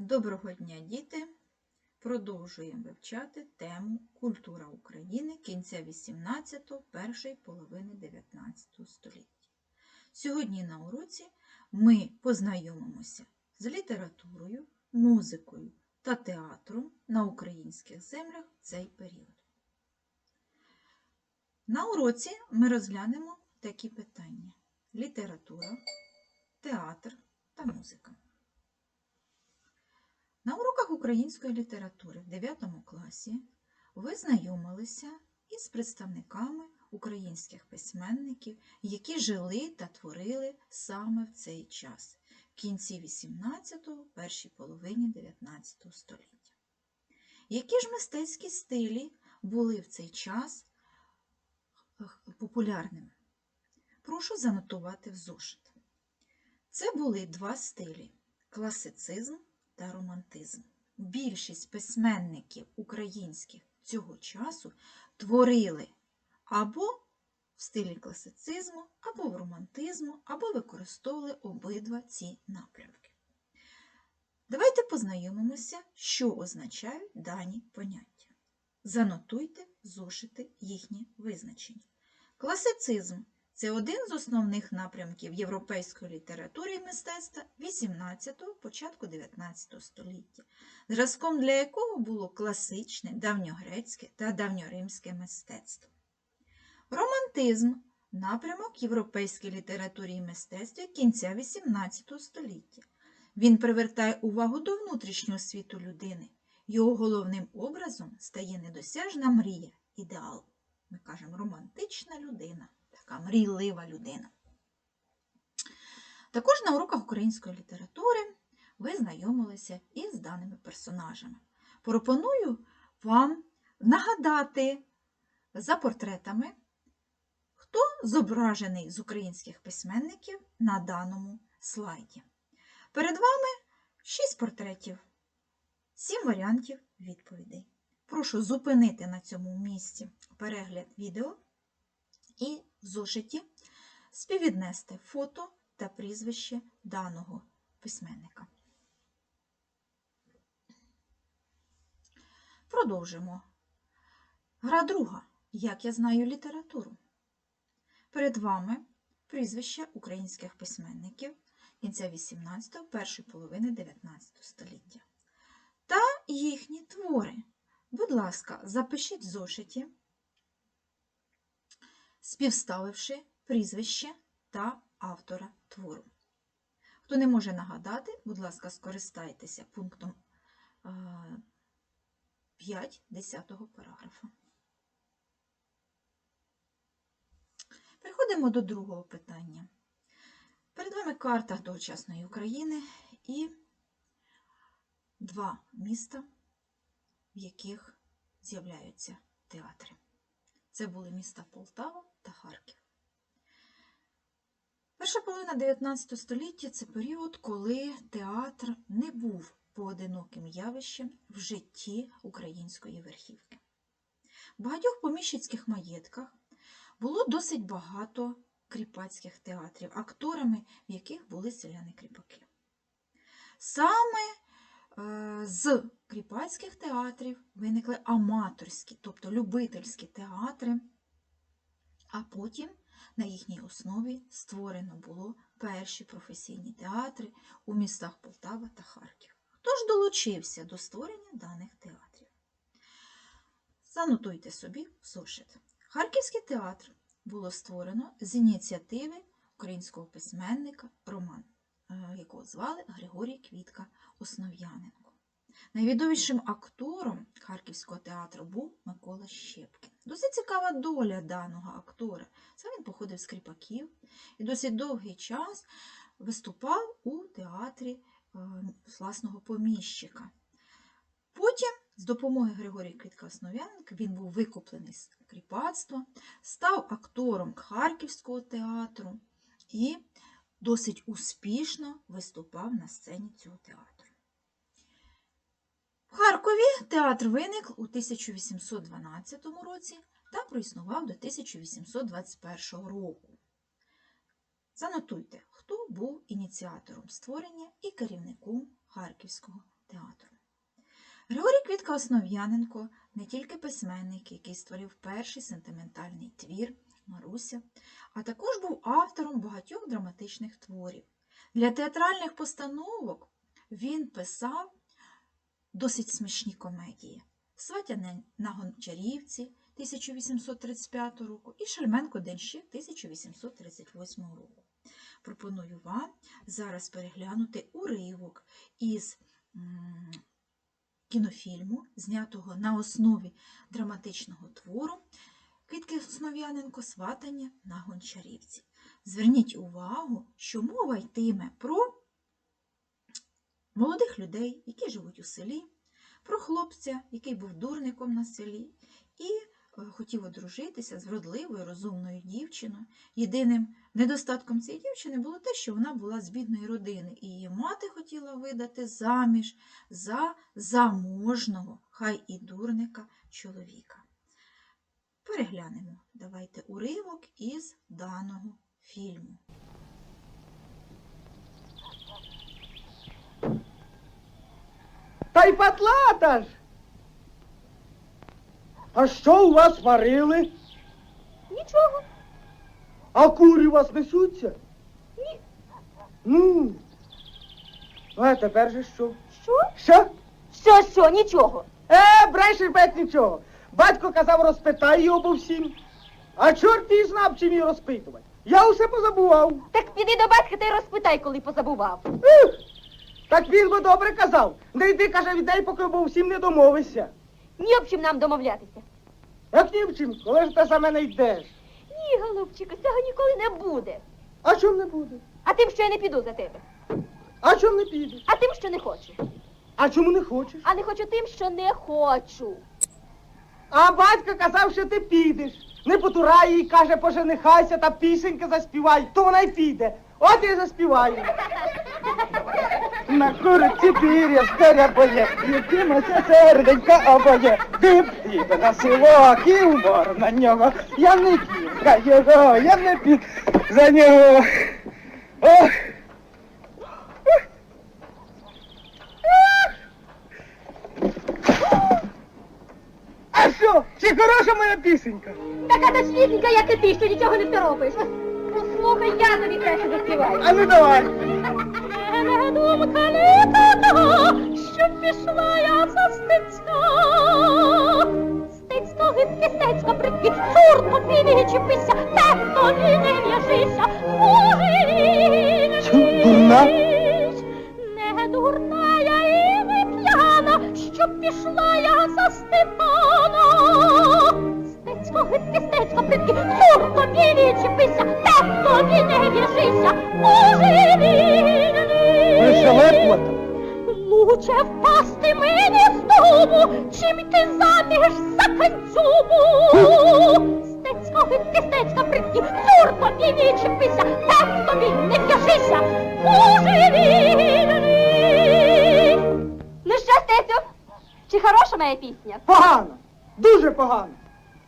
Доброго дня, діти! Продовжуємо вивчати тему Культура України кінця 18-го, першої половини 19 століття. Сьогодні на уроці ми познайомимося з літературою, музикою та театром на українських землях в цей період. На уроці ми розглянемо такі питання: література, театр та музика. На уроках української літератури в 9 класі ви знайомилися із представниками українських письменників, які жили та творили саме в цей час, в кінці 18-го, першій половині 19 століття. Які ж мистецькі стилі були в цей час популярними? Прошу занотувати в зошит. Це були два стилі класицизм та романтизм. Більшість письменників українських цього часу творили або в стилі класицизму, або в романтизму, або використовували обидва ці напрямки. Давайте познайомимося, що означають дані поняття. Занотуйте зошити їхні визначення. Класицизм це один з основних напрямків європейської літератури і мистецтва 18-го, початку 19 століття, зразком для якого було класичне давньогрецьке та давньоримське мистецтво. Романтизм напрямок європейської літератури і мистецтва кінця 18 століття. Він привертає увагу до внутрішнього світу людини. Його головним образом стає недосяжна мрія, ідеал. Ми кажемо романтична людина така мрійлива людина. Також на уроках української літератури ви знайомилися із даними персонажами. Пропоную вам нагадати за портретами, хто зображений з українських письменників на даному слайді. Перед вами шість портретів, сім варіантів відповідей. Прошу зупинити на цьому місці перегляд відео і в зошиті співвіднести фото та прізвище даного письменника. Продовжимо. Гра друга. Як я знаю літературу. Перед вами прізвища українських письменників кінця 18-го, першої половини 19 століття. Та їхні твори. Будь ласка, запишіть в зошиті співставивши прізвище та автора твору. Хто не може нагадати, будь ласка, скористайтеся пунктом 5 10 параграфа. Переходимо до другого питання. Перед вами карта тогочасної України і два міста, в яких з'являються театри. Це були міста Полтава та Харків. Перша половина 19 століття це період, коли театр не був поодиноким явищем в житті української верхівки. В багатьох поміщицьких маєтках було досить багато кріпацьких театрів, акторами в яких були селяни-кріпаки. Саме з кріпацьких театрів виникли аматорські, тобто любительські театри, а потім на їхній основі створено було перші професійні театри у містах Полтава та Харків. Хто ж долучився до створення даних театрів? Занотуйте собі в зошит. Харківський театр було створено з ініціативи українського письменника Роман, е, якого звали Григорій Квітка Основ'яненко. Найвідомішим актором Харківського театру був Микола Щепкін. Досить цікава доля даного актора. Сам він походив з кріпаків і досить довгий час виступав у театрі е, власного поміщика. Потім, з допомогою Григорія Квітка Основ'яненка, він був викуплений з кріпацтва, став актором Харківського театру і досить успішно виступав на сцені цього театру. В Харкові театр виник у 1812 році та проіснував до 1821 року. Занотуйте, хто був ініціатором створення і керівником Харківського театру. Григорій Квітка Основ'яненко не тільки письменник, який створив перший сентиментальний твір Маруся, а також був автором багатьох драматичних творів. Для театральних постановок він писав досить смішні комедії. Сватя на- на Гончарівці 1835 року і Шельменко Денщик 1838 року. Пропоную вам зараз переглянути уривок із кінофільму, знятого на основі драматичного твору Квітки Основ'яненко Сватання на Гончарівці. Зверніть увагу, що мова йтиме про молодих людей, які живуть у селі, про хлопця, який був дурником на селі, і е, хотів одружитися з вродливою, розумною дівчиною. Єдиним недостатком цієї дівчини було те, що вона була з бідної родини, і її мати хотіла видати заміж за заможного, хай і дурника чоловіка. Переглянемо. Давайте уривок із даного фільму. Та й патлата ж. А що у вас варили? Нічого. А курі у вас несуться? Ні. Ну. А тепер же що? Що? Що? Що, що, нічого. Е, брешеш без нічого. Батько казав, розпитай його по всім. А чорт її знав, чим її розпитувати. Я усе позабував. Так піди до батька та й розпитай, коли позабував. Ух! Так він би добре казав. Не йди, каже, віддай, поки обо всім не домовишся. Ні об чим нам домовлятися. Як ні в чим, коли ж ти за мене йдеш? Ні, голубчику, цього ніколи не буде. А чом не буде? А тим, що я не піду за тебе. А чом не підеш? А тим, що не хочу. А чому не хочеш? А не хочу тим, що не хочу. А батько казав, що ти підеш. Не потурай їй, каже, поженихайся та пісеньки заспівай, то вона й піде. От і заспіваю. На куриці пір'я скарябоє, Єдимося серденька обоє, Диб піде на село, кілмор на нього, я не пів його, я не пів за нього. Ох! А що? Хороша моя пісенька? Така дослідника, як і ти, що нічого не второпиш. Послухай, я тобі краще заспіваю. А ну давай. Мене думка літа, що пішла я за стецька. Стецько, гидке, стецько, цур, тобі не чіпися, те тобі не в'яжися, Чу, дурна? Не дурна я і не п'яна, що пішла я за Степана. Прикид, цур, тобі не чіпися, те тобі не в'яжися, може Веселе фото. Лучше впасти мені з дому, чим йти заміж за канцюбу. Стецько, гидке, стецько, притки, цур тобі відчепися, так тобі не в'яжися, може вільний. Ну що, Стецю, чи хороша моя пісня? Погано. Дуже погано.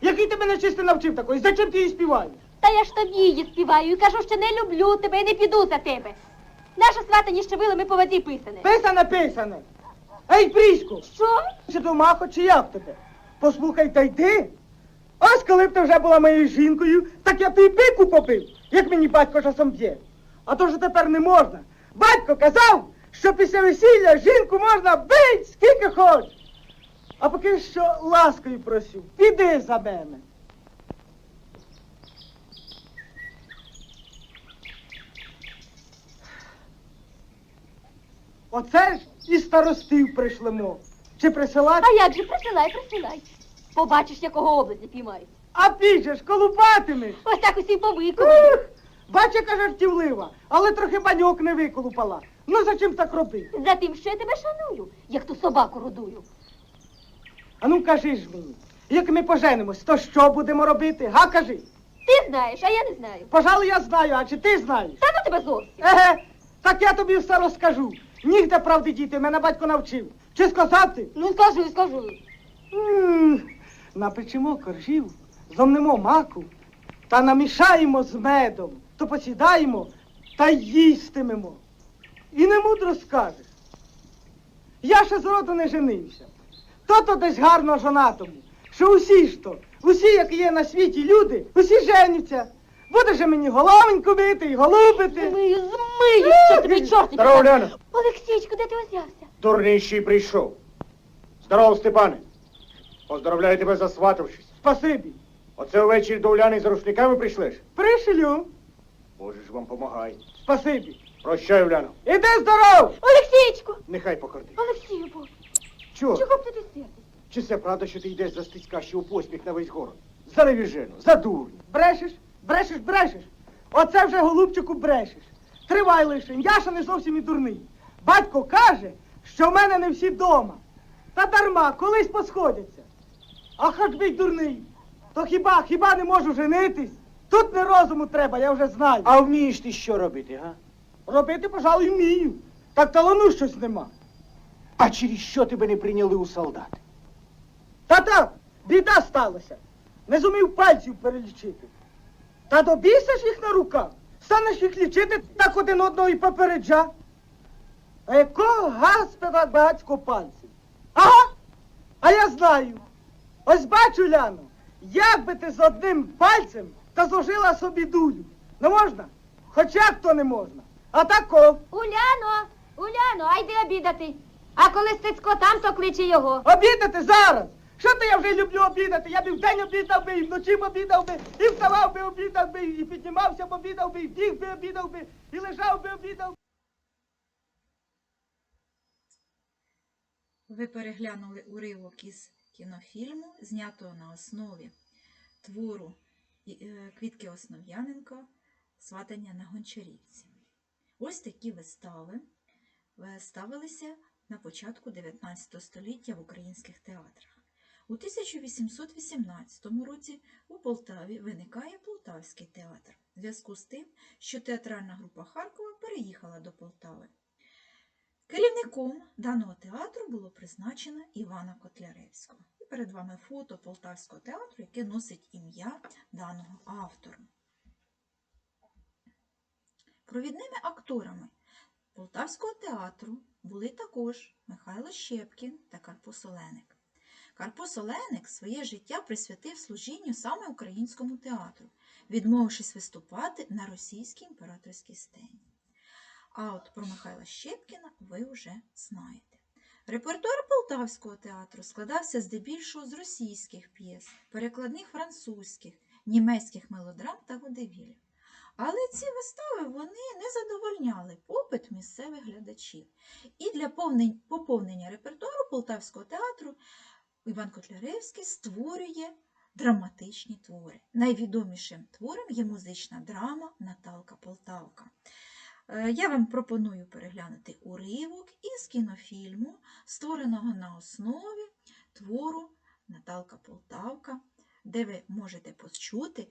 Який тебе нечисти навчив такої? Зачем ти її співаєш? Та я ж тобі її співаю і кажу, що не люблю тебе і не піду за тебе. Наше сватання ще вили ми по воді писане. Писане, писане. Ей, Пріську, Що? чи то махо, чи як тебе? Послухай, та йди. Ось коли б ти вже була моєю жінкою, так я б ти пику попив, як мені батько часом б'є. А то ж тепер не можна. Батько казав, що після весілля жінку можна бить скільки хоч. А поки що ласкою просю, піди за мене. Оце ж і старостів прийшлемо. Чи присилати? А як же, присилай, присилай. Побачиш, якого облизі піймають. А підеш, колупатимеш. Ось так усі повикували. Ух, Бач, яка жартівлива, але трохи баньок не виколупала. Ну за чим так робити? За тим, що я тебе шаную, як ту собаку родую. А ну кажи ж мені, як ми поженимось, то що будемо робити? Га, кажи. Ти знаєш, а я не знаю. Пожалуй, я знаю, а чи ти знаєш? Та ну тебе зовсім. Еге, так я тобі все розкажу. Нігде правди діти, мене батько навчив. Чи сказати? Ну скажи, скажи. М, Напечемо коржів, зомнемо маку, та намішаємо з медом, то посідаємо та їстимемо. І не мудро скажеш. Я ще з роду не женився. То-то десь гарно жонатому. Що усі ж то, усі, які є на світі люди, усі женяться. Буде же мені головеньку бити і голубити. Змию, змию, що тобі чорт! Здорово, Уляно. Олексійчику, де ти узявся? Дурнищий прийшов. Здорово, Степане. Поздравляю тебе засватавшись. Спасибі. Оце ввечері до Уляни з рушниками прийшлеш? Пришлю. Боже ж вам помагай. Спасибі. Прощай, Уляно. Іди здоров! Олексійчику! Нехай покорди. Олексію, бо, Чого? чого б ти сердиш? Чи це правда, що ти йдеш за стицька, що у посміх на весь город? За невіжену, за дурню. Брешеш, брешеш, брешеш. Оце вже голубчику брешеш. Тривай лише, я ще не зовсім і дурний. Батько каже, що в мене не всі дома. Та дарма, колись посходяться. А хоч би дурний. То хіба, хіба не можу женитись? Тут не розуму треба, я вже знаю. А вмієш ти що робити, га? Робити, пожалуй, вмію. Так талану щось нема. А через що тебе не прийняли у солдати? Та так, біда сталася. Не зумів пальців перелічити. Та добійся їх на руках. Станеш їх лічити так один одного і попереджа. А якого гаспіда багатько пальців? Ага, а я знаю. Ось бачу, Ляно, як би ти з одним пальцем та зложила собі дулю. Не можна? Хоча як то не можна. А тако, Уляно, Уляно, а йди обідати. А коли Стецько там, то кличе його. обідати зараз. Що то я вже люблю обідати? Я б і вдень обідав би, і вночі б обідав би, і вставав би, обідав би, і піднімався б обідав би, і біг би обідав би, і лежав би обідав. Ви переглянули уривок із кінофільму, знятого на основі твору е, Квітки Основ'яненко Сватання на Гончарівці. Ось такі вистави е, ставилися на початку 19 століття в українських театрах. У 1818 році у Полтаві виникає Полтавський театр в зв'язку з тим, що театральна група Харкова переїхала до Полтави. Керівником даного театру було призначено Івана Котляревського. І перед вами фото Полтавського театру, яке носить ім'я даного автора. Провідними акторами Полтавського театру були також Михайло Щепкін та Карпо Соленик. Карпо Соленик своє життя присвятив служінню саме українському театру, відмовившись виступати на російській імператорській сцені. А от про Михайла Щепкіна ви вже знаєте. Репертуар Полтавського театру складався здебільшого з російських п'єс, перекладних французьких, німецьких мелодрам та водевілів. Але ці вистави вони не задовольняли попит місцевих глядачів. І для поповнення репертуару Полтавського театру Іван Котляревський створює драматичні твори. Найвідомішим твором є музична драма Наталка Полтавка. Е, Я вам пропоную переглянути уривок із кінофільму, створеного на основі твору Наталка Полтавка, де ви можете почути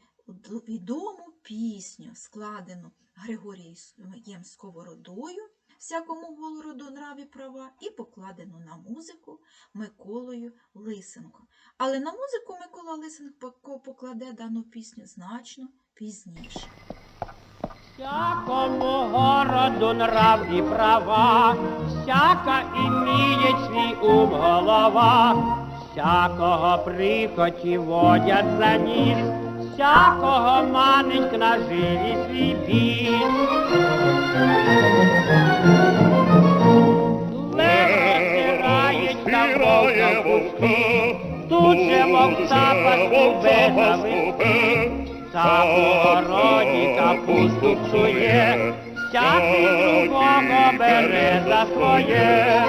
відому пісню, складену Григорієм Сковородою, всякому голороду нраві права, і покладену на музику Миколою Лисенко. Але на музику Микола Лисенко покладе дану пісню значно пізніше. Всякому городу нрав і права, всяка іміє свій ум голова, всякого прихоті водять за ніс, всякого манить к наживі свій. Лево та вовка тут же вовка пастубе завести. Та у городі капусту псує, всякий другого бере за своє.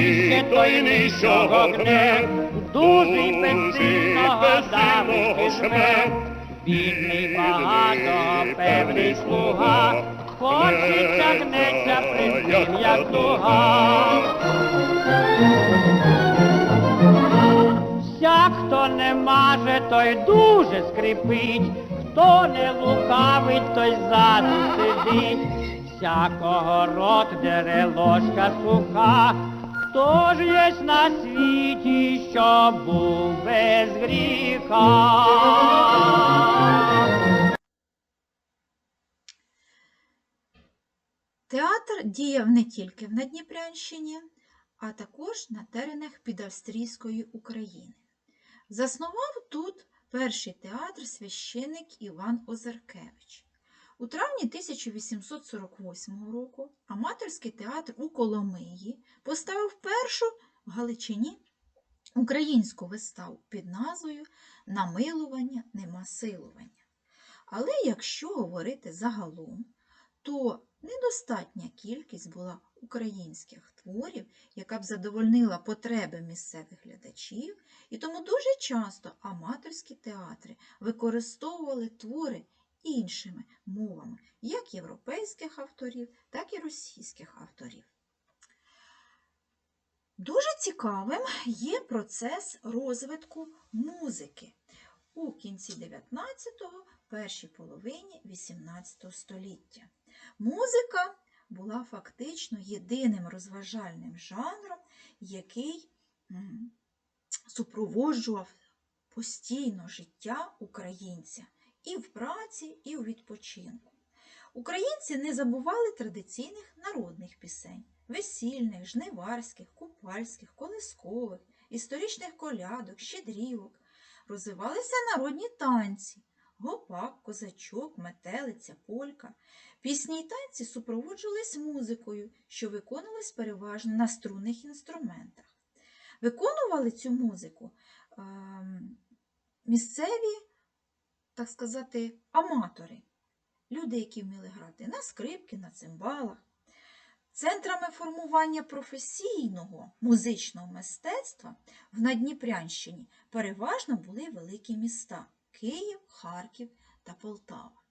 Хто вище, той нижчого гне, дужий безсильного давить жме. Бідний багато, певний слуга, хочеться гнеться при ним, як дуга. Всяк, хто не маже, той дуже скрипить, хто не лукавить, той ззаду сидить. Всякого рот дере ложка суха, хто ж єсть на світі, що був без гріха. Театр діяв не тільки в Надніпрянщині, а також на теренах підавстрійської України. Заснував тут перший театр священик Іван Озаркевич. У травні 1848 року аматорський театр у Коломиї поставив першу в Галичині українську виставу під назвою Намилування нема силування. Але якщо говорити загалом, то недостатня кількість була українських творів, яка б задовольнила потреби місцевих глядачів, і тому дуже часто аматорські театри використовували твори іншими мовами, як європейських авторів, так і російських авторів. Дуже цікавим є процес розвитку музики у кінці 19-го, першій половині 18 століття. Музика була фактично єдиним розважальним жанром, який супроводжував постійно життя українця і в праці, і у відпочинку. Українці не забували традиційних народних пісень, весільних, жниварських, купальських, колискових, історичних колядок, щедрівок. Розвивалися народні танці, гопак, козачок, метелиця, полька. Пісні й танці супроводжувались музикою, що виконувались переважно на струнних інструментах. Виконували цю музику ем, місцеві, так сказати, аматори, люди, які вміли грати на скрипки, на цимбалах. Центрами формування професійного музичного мистецтва в Надніпрянщині переважно були великі міста Київ, Харків та Полтава.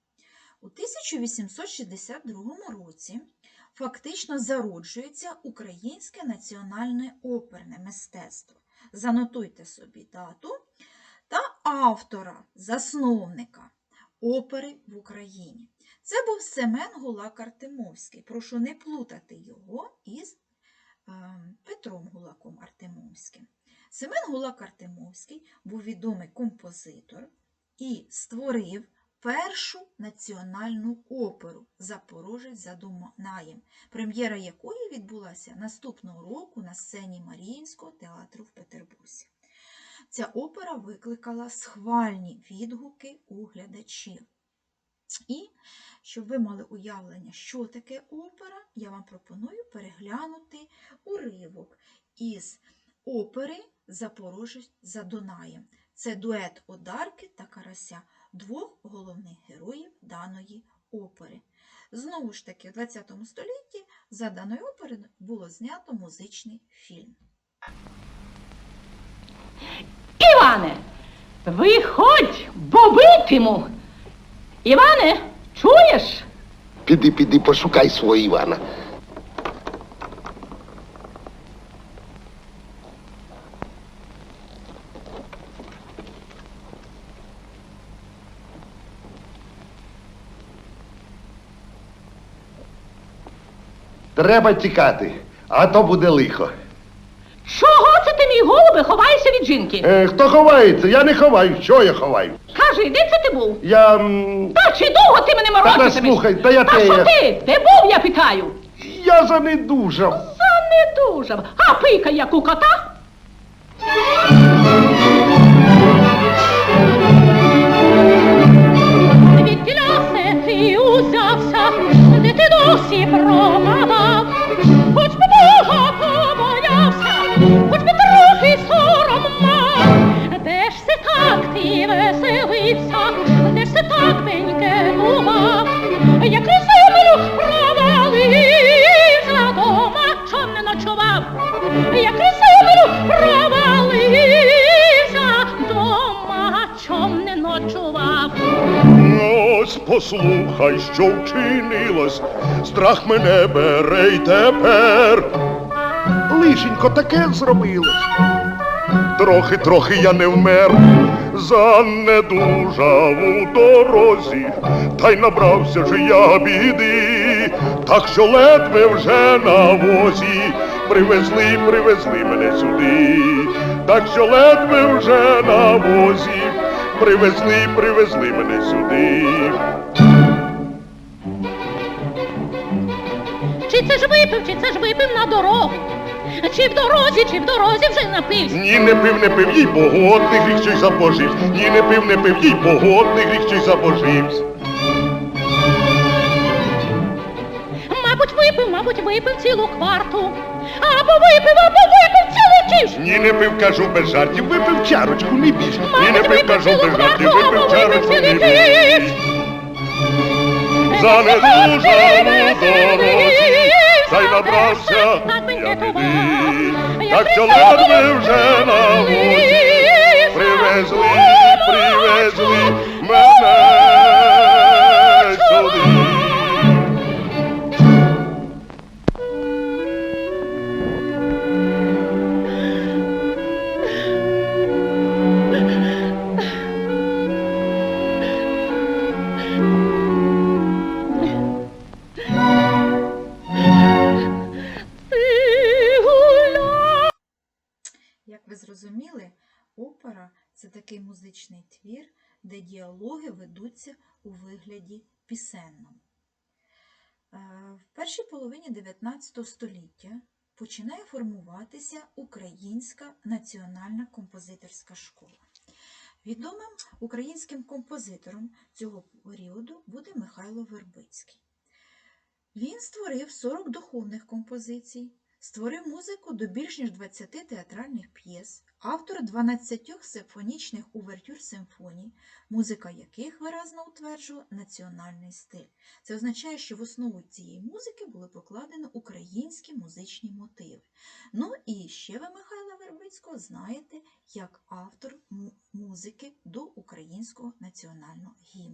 У 1862 році фактично зароджується українське національне оперне мистецтво. Занотуйте собі дату автора, засновника опери в Україні. Це був Семен Гулак Артемовський. Прошу не плутати його із е, Петром Гулаком Артемовським. Семен Гулак Артемовський був відомий композитор і створив першу національну оперу Запорожець за Дунаєм, прем'єра якої відбулася наступного року на сцені Маріїнського театру в Петербурзі. Ця опера викликала схвальні відгуки у глядачів. І щоб ви мали уявлення, що таке опера, я вам пропоную переглянути уривок із опери Запорожець за Дунаєм. Це дует Одарки та Карася, двох головних героїв даної опери. Знову ж таки, в ХХ столітті за даною оперою було знято музичний фільм. Іване, виходь, бо битиму. Іване, чуєш? Піди, піди, пошукай свого Івана. Треба тікати, а то буде лихо. Чого ти, мій голубе, ховаєшся від жінки? Е, хто ховається? Я не ховаю. Що я ховаю? Кажи, де це ти був? Я. м, Та чи довго ти мене морочитимеш? слухай, та я Та те- що ти? Де був, я питаю? Я занедужав. Занедужав. А пика як у кота? Відтіля се ти узявся, де ти досі пропадав, так бенькетував, як на землю провалився, дома чом не ночував, як землю провалився, дома чом не ночував. Ось послухай, що вчинилось, страх мене бере й тепер. Лишенько таке зробилось. Трохи, трохи я не вмер, занедужав у дорозі, та й набрався ж я біди, так що ледве вже на возі привезли, привезли мене сюди, так що ледве вже на возі привезли, привезли мене сюди. Чи це ж випив, чи це ж випив на дорогу? Чи в дорозі, чи в дорозі вже напився? Ні, не пив, не пив, їй погодний гріх щось забожився. Ні, не пив, не пив, їй погодний гріх щось забожився. Мабуть, випив, мабуть, випив цілу кварту. Або випив, або випив цілий кіш. Ні, не пив, кажу без жартів, випив чарочку, не більше. Ні, не Мабуть, пив, випив кажу цілу без жартів, кварту, випив або випив чарочку, не цілий більше. кіш. За недужану дорозі, та й набрався я біди. Так що ледве вже на возі привезли, привезли пісенному. Е, В першій половині 19 століття починає формуватися Українська національна композиторська школа. Відомим українським композитором цього періоду буде Михайло Вербицький. Він створив 40 духовних композицій, створив музику до більш ніж 20 театральних п'єс, автор 12 симфонічних увертюр симфоній, музика яких виразно утверджувала національний стиль. Це означає, що в основу цієї музики були покладено українські музичні мотиви. Ну і ще ви Михайла Вербицького знаєте як автор музики до українського національного гімну.